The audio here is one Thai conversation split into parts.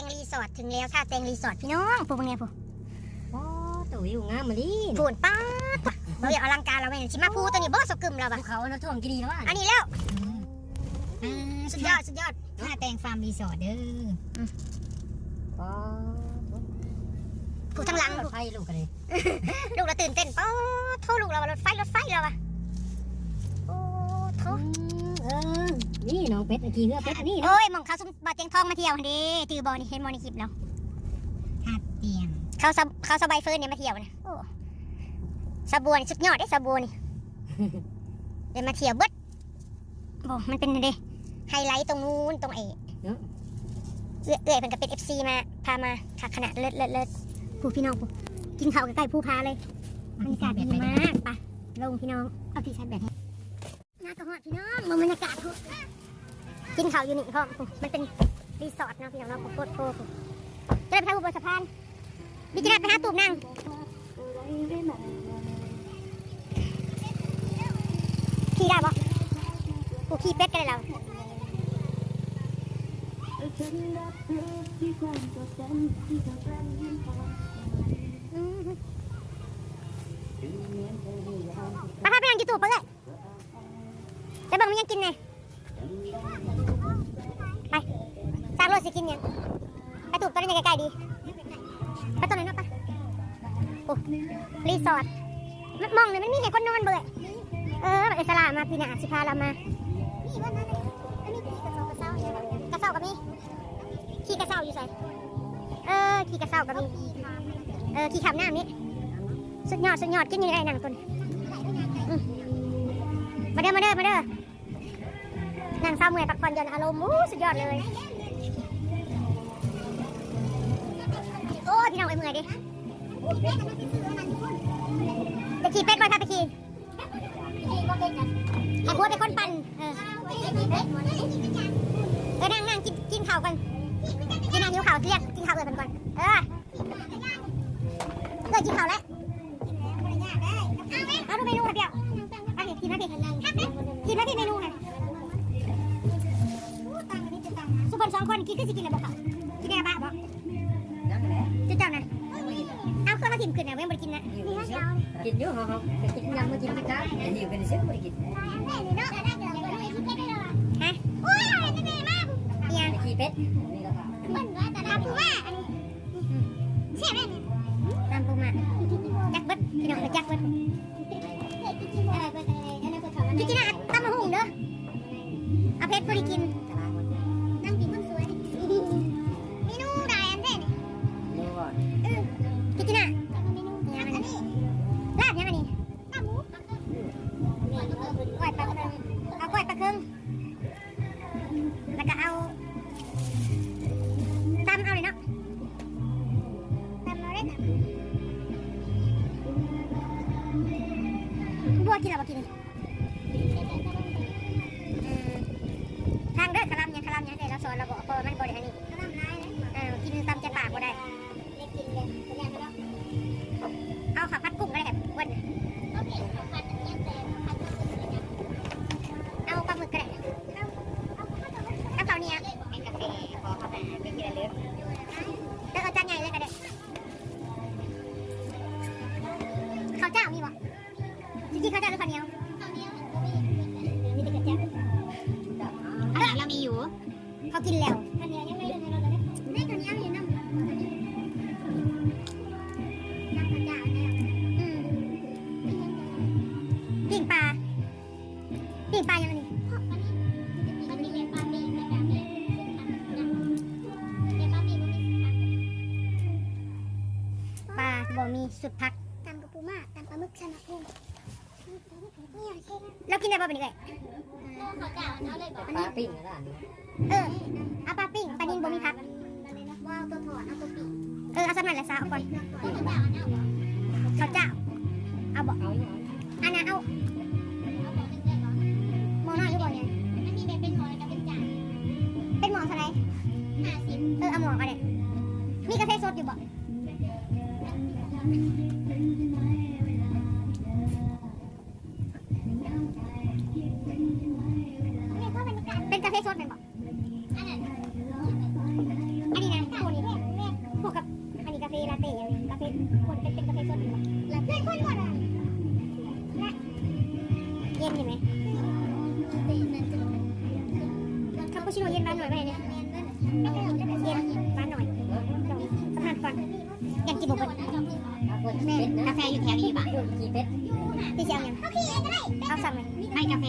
งรีสอร์ทถึงแล้วท่าแตงรีสอร์ทพี่น้องพวกมึงเนี่ยพวกโอ้ตัวอยู่งามมาดิพูนป้าดว่ะเราอยากอลังการเราไม่ชิมาพูตัวนี้บ่สกึมเราภูปะเขาแล้วท่วมกี่ดีแล้ววะอันนี้แล้วอืมสุดยอดสุดยอดท่าแตงฟาร์มรีสอร์ทเด้ออมป้าผู้ทั้งหลังรถไฟลูกกันเลยลูกเราตื่นเต้นป้าดโทษลูกเราว่ารถไฟรถไฟเราอะโอ้โทษเออ นี่น้องเป็ดเมื่อกี้เรือเป็ดอันนี้นะโอ้ยหมองเขาสมบาเตียงทองมาเที่ยวเด้จือบอนี่เห็นบอในคลิปเราท่าเตียงเขาสบเขาสบายเฟิร์นเนี่ยมาเที่ยวนะโอ้สะบัวนี่สุดยอดได้สะบัวนี่เดี๋ยวมาเที่ยวเบิดโอ้มันเป็นเดไฮไลท์ตรงนู้นตรงเอเอื้อยเอื้อยเป็นกับเป็นเอฟซีมาพามาค่ะขนาดเลิศเลิศเลิศผู้พี่น้องผู้กินข้าวใกล้ๆผู้พาเลยบรรยากาศดีมากไปลงพี่น้องเอาที่ชาร์จแบตให้น่ากระหอดพี่น้องมาบรรยากาศผู้กิ กินข้าวอยู่นี่พ่อผู้มันเป็นรีสอร์ทนะพี่น้องเนาะโคตรโคตรจะได้ไปทางอุบสถสะพานบิจิรัตไปหาตูบนั่งขี่ได้ปะกูขี่เป็ดกันเลยเราอืมมาพาไปนั่งกินตูบไปเลยแต่บางมันยังกินไง สิกินยังไปตูบตอนนี้ยังใกล้ๆดีไปตอนไหนเนาะปะโอ้รีสอร์ทมันมองเลยมันมีแค่คนนอนเบื่อเอออิสระมาพี่นาสิพาเรามานี่ว่านั่นอันนี้ขี่กระเซากระเซากระเซากับมีขี่กระเซาอยู่ใส่เออขี่กระเซากับมีเออขี่ขับหน้านี้สุดยอดสุดยอดกินยังไงหนังตุนมาเด้อมาเด้อมาเด้อนั่งเศร้าเมื่อยพักผ่อนหย่อนอารมณ์สุดยอดเลย พี่น้องไอ้เมื่อยดิจะขี่เป็ดไว้ค่ะไปขี่ไอ้บัวเป็นคนปั่นเออเออนั่งนั่งกินกินข้าวกันกินน้ำหิวข้าวเรียกกินข้าวเลยเพิ่นก่อนเออเลิกกินข้าวแล้วเอาดูเมนูค่ะเปียวเอาดิกินมาดิกินมาดิเมนูค่ะสุพรรณสองคนกินคือสิกินอะไรบ่เขากิ เหรอครับกินยำมากินกันจ้าอยู่กันเฉยไม่ได้กินฮะโอ้ยนั่นเองมากยังไปขี่เป็ดนี่ค่ะมันว่าแต่ละผู้ว่าเสียแม่ตามปูมาจักเบิดพี่น้องจักเบิดพี่กินอะตำมะฮุ่งเด้อเอาเพชรพอดีกิน แล้วกินได้ป่ะเป็นยังไงปลาปิ้งนะอันนี้เออเอาปลาปิ้งปลานินบ่มีพักว้าวตัวถอดเอาตัวปิ้งเออเอาสักหน่อยละซาเอาก่อนข้าวเจ้าเอาบ่เอาอยู่อันนั้นเอา ย็นอยู่ไหมคำพูชิโนเย็นบ้านหน่อยไหมเนี่ยเย็นบ้านหน่อยสำนักก่อนแกงกินบุกแม่กาแฟอยู่แถวนี้ป่ะกี่ที่เชียงยังเอาสั่งเลยไม่กาแฟ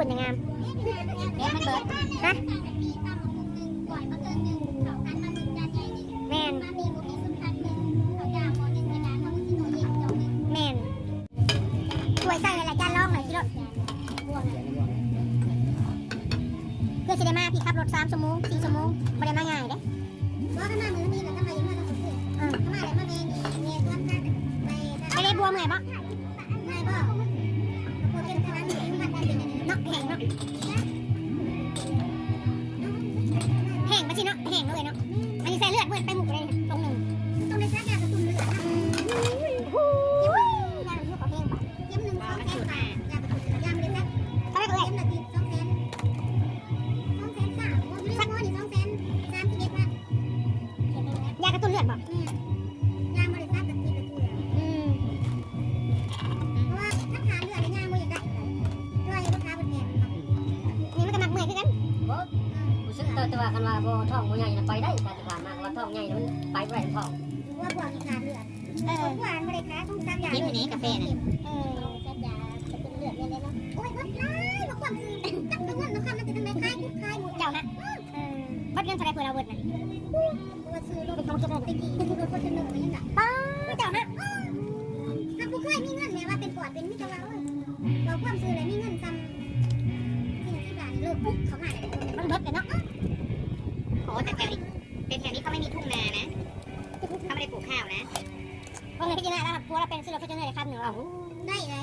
บนย่งเบิม่นถ้วยใส่อะไรจาล่องหน่อที่รถเพื่อจะได้มาพี่ขับรถสามชั่วโมงสี่ชั่วโมงไม่ได้มง่ายเด้ว่าถ้ามามือนี้เราต้องไปยังไงเราต้ออ่มาแล้วมาเมยมย์ทำน้าไม่ได้บัวเมยปะ กันว่าบ่ท้องบ่ใหญ่น่ะไปได้การที่ผ่านมาก็ว่าท้องใหญ่น่ะมันไปได้ท้องว่าบ่กินน้ำเลือดเออหวานบ่ได้คะต้องตางยากินอันนี้กาแฟน่ะเออจัาจะเป็นเลือดแน่ๆเนาะโอ้ยบ่ได้บ่ามคืจักตะวันนะค่ะมันจะทำไมคายคุายหมดเจ้นเออบ่เงินเท่าเพิ่นเอาเบิดนะบ่ซื้อลูกเป็นองเจ้าได้ตีาวนะโอเคพี่จีน่าแล้วครับตัวเราเป็นซิลฟิชเนอร์ครับหนูเอาได้ไร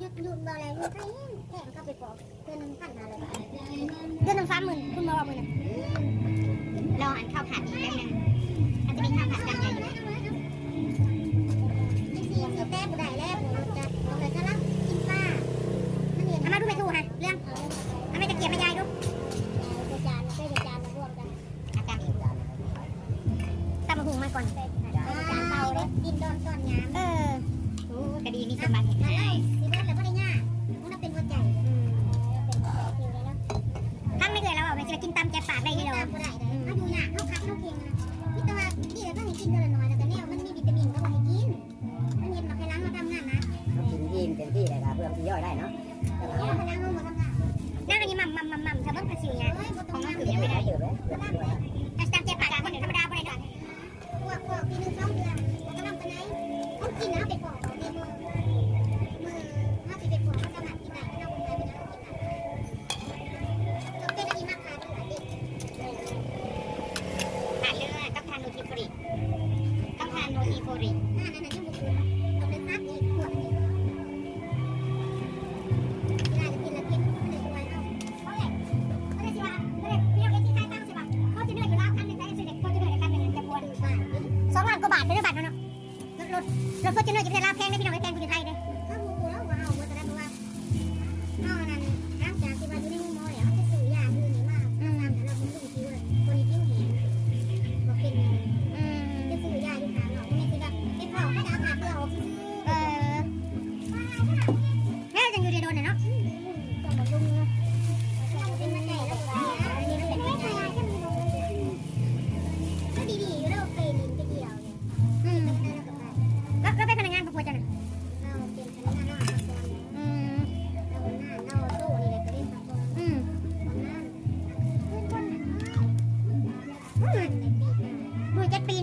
ยุดยุดบอลเลยยุดไปแค่ก็ไปปอกเดือนหนึ่งพันมาเลยเดือนหนึ่งสามหมื่นคุณบอกว่าหมื่นเราอัานข้าวผัดอีกแป๊บนึงอันจะมีข้าวผัดกันใหญ่ บาทเด้อบัตรเนาะรถรถรถฟอร์จูเนอร์จะไปได้รับแพงได้พี่น้องไปแพงกูจะไทย chết đi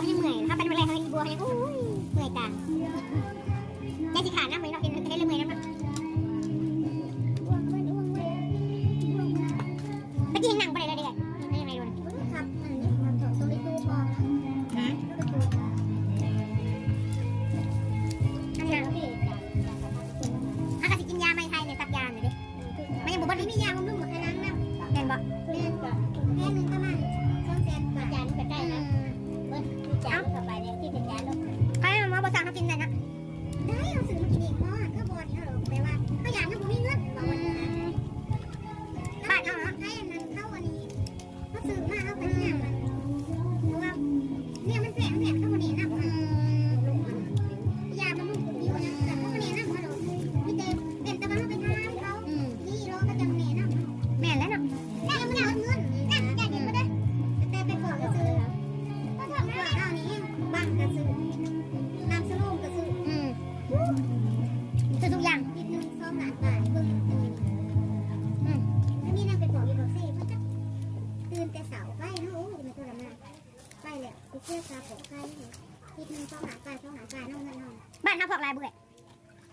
วเขาเหนื่อยถ้าเป็นแรงเลยอีบัวเขายังอุ้ยเหนื่อยจัง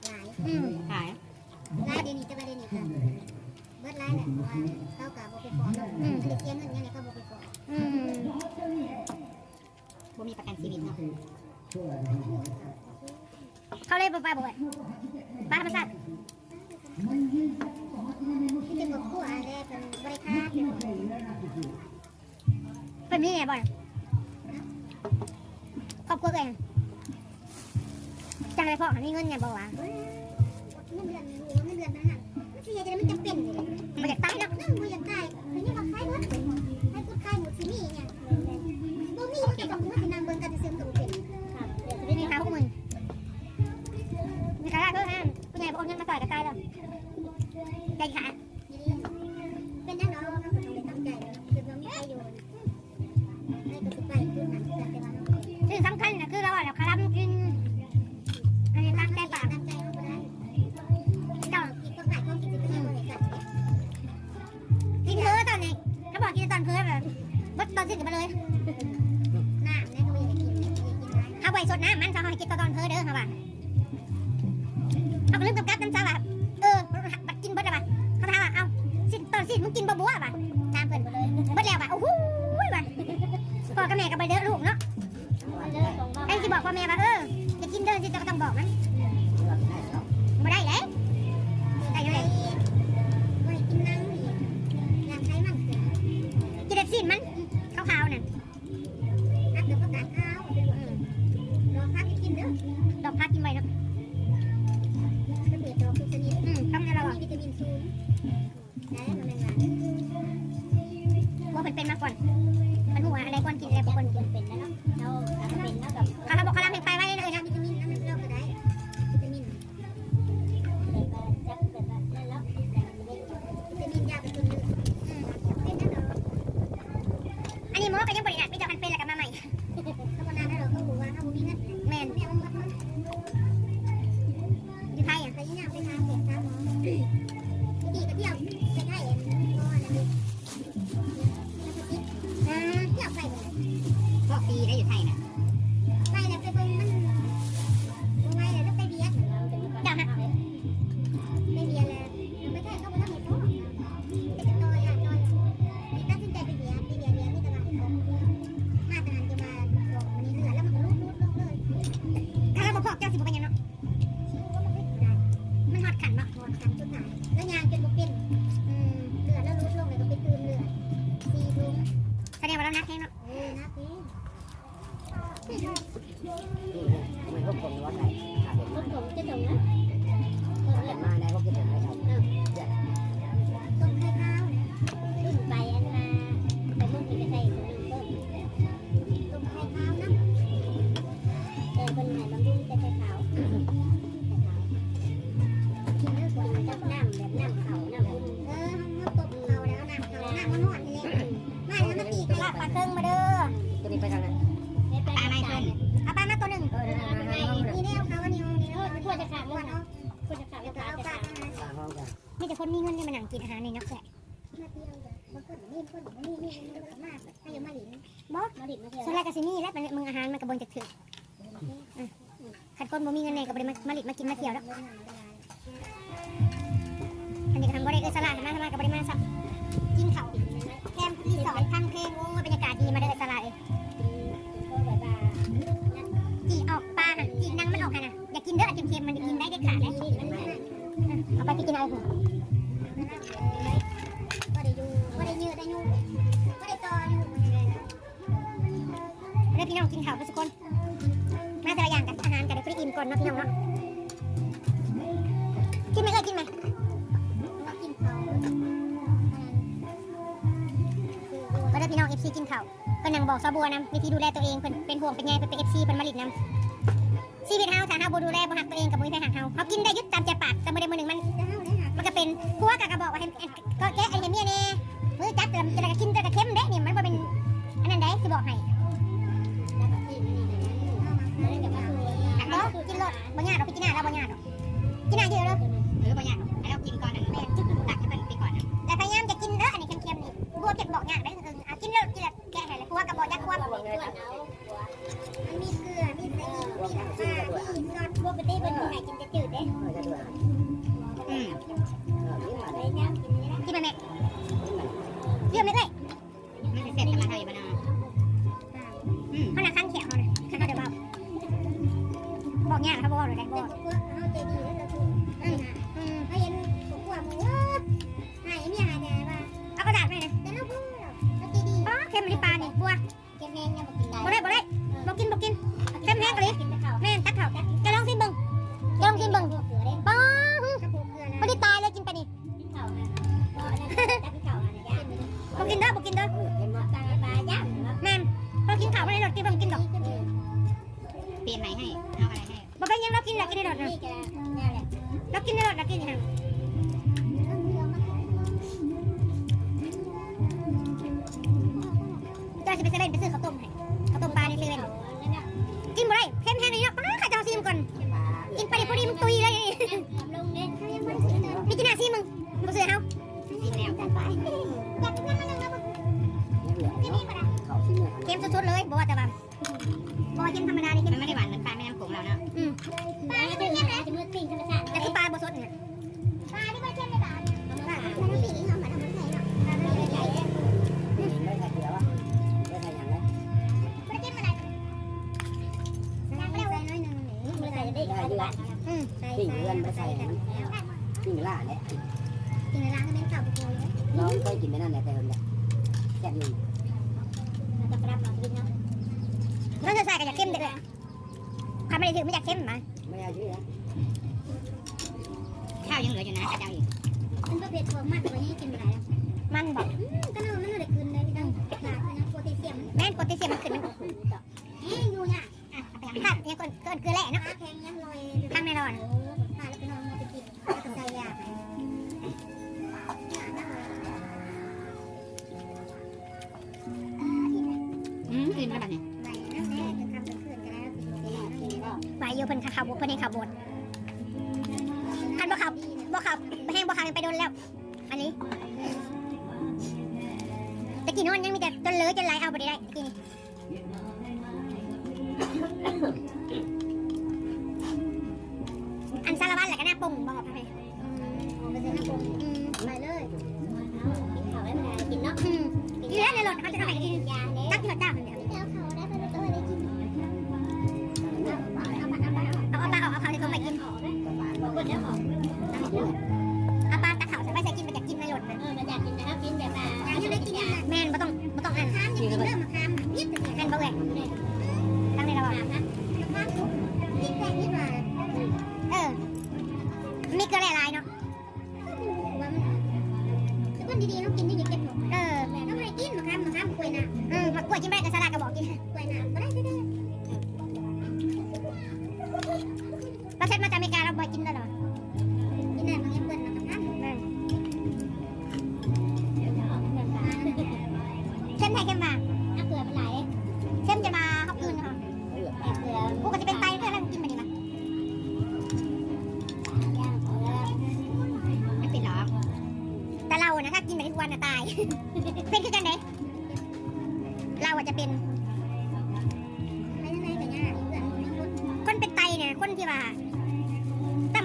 หขายหลายเดี๋ยวนี้จะไปเดี๋ยวนี้ก็เบิดหายแหละเพราะว่าเขกบ่ไปมันได้เสียเงินอย่างไเขาบ่ไปฟ้องอืมบ่มีประกันชีวิตเนาะเขาเลยบ่ป้าบ่ป้าธรรมชาติที่จะบอกผู้อะไรเป็นบริการเป็นมีไงบ่ครอบครัวเอง จังเลยพ่อมีเงินไงบอกว่าเงินเดือนเงินเดือนนั่นน่ะมันเสียจะไมันจะเป็นเลยมันอยากตายหรอกมันอยากตายคือยังมาใช้เงิน นะเออจะกินเดินจะต้องบอกมัน มันก็คงวัดไหนขาดเด็กมาไหนก็คิดถึงไม่ใช่ บ่ดนแรกก็สิมีและมึงอาหารมันกระบนจากถือขัดก้นบ่มีเงินแน่ก็บ่ได้มาลิดมากินมาเที่ยวแล้วอันนี้ก็ทำบริเวณสลัดมาทำไมก็บ่ได้มาซับกินข้าแคมป์ที่สอร์ท่างเพลงโอ้บรรยากาศดีมาได้เออสลัดเองจีออกปลาหัจีนังมันออกนะอย่ากินเด้อเค็มๆมันกินได้เด็ดขาดเลยเอาไปไปกินอะไรผม พี่น้องเอฟซีกินเข้าวเพิ่นนั่งบอกซาบัวนำวิธีดูแลตัวเองเพิ่นเป็นห่วงเป็นใยเพิ่นเป็นเอฟซีเพิ่นมาลิดนำชีวิตเฮาถ้าเฮาบ่ดูแลบ่หักตัวเองกับบ่มีใครหักเฮาเขากินได้ยึดตามใจปากแต่เมื่อใดเมื่อหนึ่งมันมันก็เป็นผัวก็ก็บอกว่าให้ก็แกไอเดียเมียเน่มื้อจัดเติมจะได้กินจะกด้เข้มเด้นี่ยมันก็เป็นอันนั้นได้สิบอกให้กินรถบ่ยากหรอกพี่กินหน้าแล้วบ่ยากหรอกกินหน้าเยอะเลยหรือบ่ยากหอกให้เรากินก่อนนะแม่จึ๊กหลักให้มันไปก่อนนะแต่พยายามจะกินเด้ออันนี้เค็มๆนี่บัวเก็บบอกยาด้อ viêm đấy này. 别进来，别进来。 เราเคยกินไปนั่นแหละแต่คนละแซ่บอยู่น้องจะใส่กับอยากเข้มเด็ดเลยควาไม่ได้ถือไม่อยากเข้มมาไม่เอาชื่อะข้าวยังเหลืออยู่นะข้าวเจ้าอีกมันก็เผ็ดพอมากแต่วันนี้กินไปไหนแล้วมันบอกก็น่ามันน่าจะคืนเลยพี่ตั้งหลากนะโพแทสเซียมแม่โปรตีนเสียมมันขึ้นมันเฮ้ยอยู่เนี่ยอะไปหาข้าวเนี่ยคนเกินคือแหละเนาะ บแห้งบ่ขับไปโดนแล้ว อันนี้ตะกี้นอนยังมีแต่จนเลยจนไหลเอาบ่ได้ตะกี้นี่อันสารวัตรแหละก็น่าปุ่งบอกไปไปเซ็นน้ำปงอืมไปเลยกินข้าวไว้ไม่ได้กินเนาะอืมอยู่แล้วในรถเขาจะเอาไปกินยา เกลือหลายๆเนาะว่ามันคือคนดีๆต้องกินได้ยังเก็บหมดเออแต่ต้องไปกินมาข้ามมาข้ามกล้วยน่ะอืมผักกล้วยกินไม่ได้แต่สลัด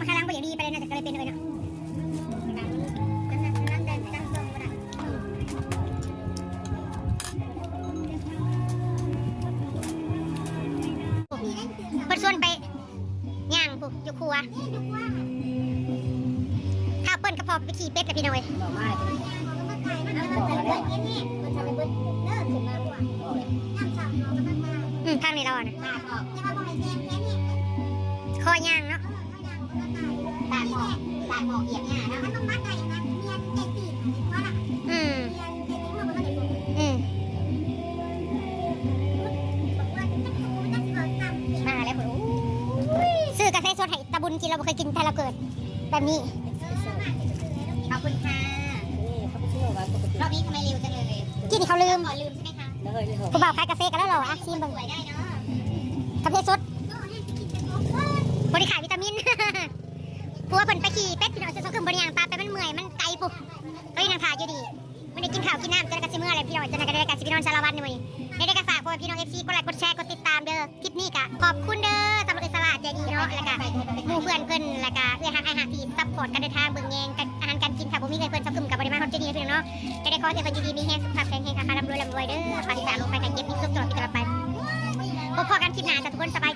ตั้งมาคารังไปอย่างดีไปเลยน่าจะก็เลยเป็นเลยนะนั่นนั่นนั่นเดินตั้งตรงก็ได้เพิ่นชวนไปย่างปุ๊บอยู่ครัวข้าเปิ้นกระเพาะไปขี่เป็ดกับพี่น้อยอกไม้ามาใส่เบิดแค่ ดให้ตาบุญกินเราบ่เคยกินแต่เราเกิด แบบนี้ ขอบคุณค่ะนี่เขาไปเที่ยวกันปกติรอบนี้ทำไมเร็วจังเลยกินนี่เขาลืมขอลืมใช่ไหมคะแล้วเฮ้ยเขาผู้บ่าวขายกาแฟกันแล้วเหรออะชิมเบิ่งสวยได้เนาะกาแฟสดบริขายวิตามินผัวเพิ่นไปขี่เป็ดพี่น้องจะสองคืนบริยางตาไปมันเมื่อยมันไกลปุ๊บก็ยังนางถ่ายอยู่ดีไม่ได้กินข้าวกินน้ำจะได้กระซิเมื่ออะไรพี่น้องจะได้กระได้กระซิพี่น้องสารวัตรนี่มื้อ พวกพี่น้องเอฟซีกดไลค์กดแชร์กดติดตามเด้อคลิปนี้กะขอบคุณเด้อสำหรับอิสระใจดีเนาะแล้วก็หมู่เพื่อนเพื่อนแล้วก็เอื้อฮักไอ้ฮักที่ซัพพอร์ตการเดินทางเบิ่งแยงกันอาหารการกินค่ะผมมีเงินเพื่อนสักกึมกับบริมาฮอดเจนี่นะพี่น้องเนาะจะได้ขอให้เพิ่นอยู่ดีมีแฮงสุขภาพแข็งแรงค่ะร่ำรวยร่ำรวยเด้อปราศจากโรคภันเย็บมีสุขตลอดปีตลอดไปพบพอกันคลิปหน้าจ้ะทุกคนสบาย